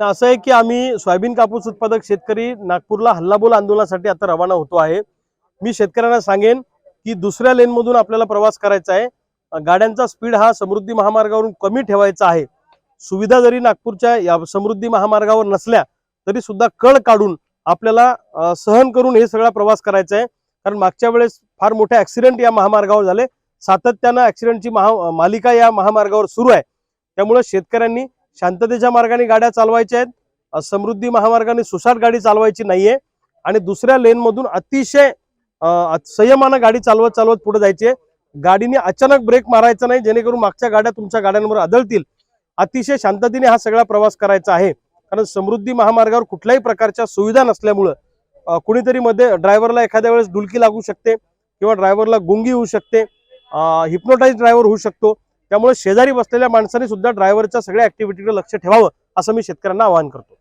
तर असं आहे की आम्ही सोयाबीन कापूस उत्पादक शेतकरी नागपूरला हल्लाबोल आंदोलनासाठी आता रवाना होतो आहे. मी शेतकऱ्यांना सांगेन की दुसऱ्या लेनमधून आपल्याला प्रवास करायचा आहे. गाड्यांचा स्पीड हा समृद्धी महामार्गावरून कमी ठेवायचा आहे. सुविधा जरी नागपूरच्या या समृद्धी महामार्गावर नसल्या तरी सुद्धा कळ काढून आपल्याला सहन करून हे सगळा प्रवास करायचा आहे. कारण मागच्या वेळेस फार मोठे ऍक्सिडेंट या महामार्गावर झाले. सातत्यानं ऍक्सिडेंटची महा मालिका या महामार्गावर सुरू आहे. त्यामुळे शेतकऱ्यांनी शांततेच्या मार्गाने गाड्या चालवायच्या आहेत. समृद्धी महामार्गाने सुसाट गाडी चालवायची नाहीये. आणि दुसऱ्या लेनमधून अतिशय संयमानं गाडी चालवत चालवत पुढे जायची. आहे. गाडीने अचानक ब्रेक मारायचा नाही जेणेकरून मागच्या गाड्या तुमच्या गाड्यांवर आदळतील. अतिशय शांततेने हा सगळा प्रवास करायचा आहे. कारण समृद्धी महामार्गावर कुठल्याही प्रकारच्या सुविधा नसल्यामुळं कुणीतरी मध्ये ड्रायव्हरला एखाद्या वेळेस डुलकी लागू शकते किंवा ड्रायव्हरला गुंगी होऊ शकते. हिप्नोटाईज ड्रायव्हर होऊ शकतो. त्यामुळे शेजारी बसलेल्या माणसाने सुद्धा ड्रायव्हरच्या सगळ्या ऍक्टिव्हिटीकडे लक्ष ठेवावं असं मी शेतकऱ्यांना आवाहन करतो.